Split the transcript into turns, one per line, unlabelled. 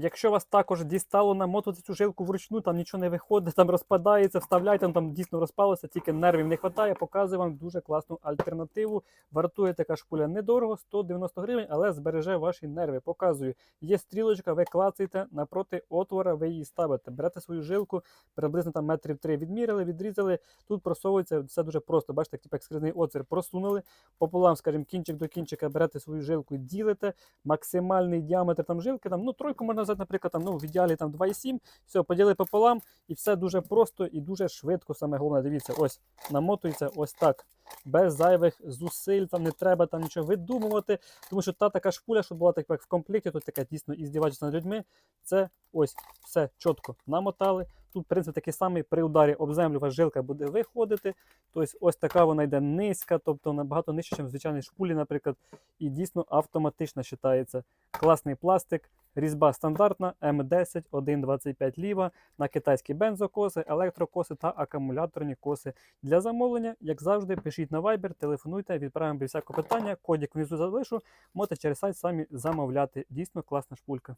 Якщо вас також дістало намотувати цю жилку вручну, там нічого не виходить, там розпадається, вставляйте, там, там дійсно розпалося, тільки нервів не вистачає, показую вам дуже класну альтернативу. Вартує така шпуля недорого, 190 гривень, але збереже ваші нерви. Показую. Є стрілочка, ви клацаєте напроти отвора, ви її ставите. Берете свою жилку, приблизно там метрів три відміряли, відрізали. Тут просовується все дуже просто. Бачите, типу як скрізний отвір просунули. Пополам, скажімо, кінчик до кінчика берете свою жилку, ділите. Максимальний діаметр там жилки, там, ну, тройку можна взяти, наприклад, там, ну, в ідеалі там 2,7. Все, поділи пополам, і все дуже просто і дуже швидко. Саме головне, дивіться, ось намотується ось так. Без зайвих зусиль, там не треба там нічого видумувати. Тому що та така шпуля, що була так як в комплекті, тут така дійсно іздівачка над людьми. Це ось все чітко намотали. Тут, в принципі, такий самий при ударі об землю ваша жилка буде виходити. Тобто, ось така вона йде низька, тобто набагато нижче, ніж в звичайній шпулі, наприклад, і дійсно автоматично вважається. Класний пластик, різьба стандартна, М10, 1,25 ліва, на китайські бензокоси, електрокоси та акумуляторні коси. Для замовлення, як завжди, пишіть на Viber, телефонуйте, відправимо без всякого питання. Кодік внизу залишу, можете через сайт самі замовляти. Дійсно класна шпулька.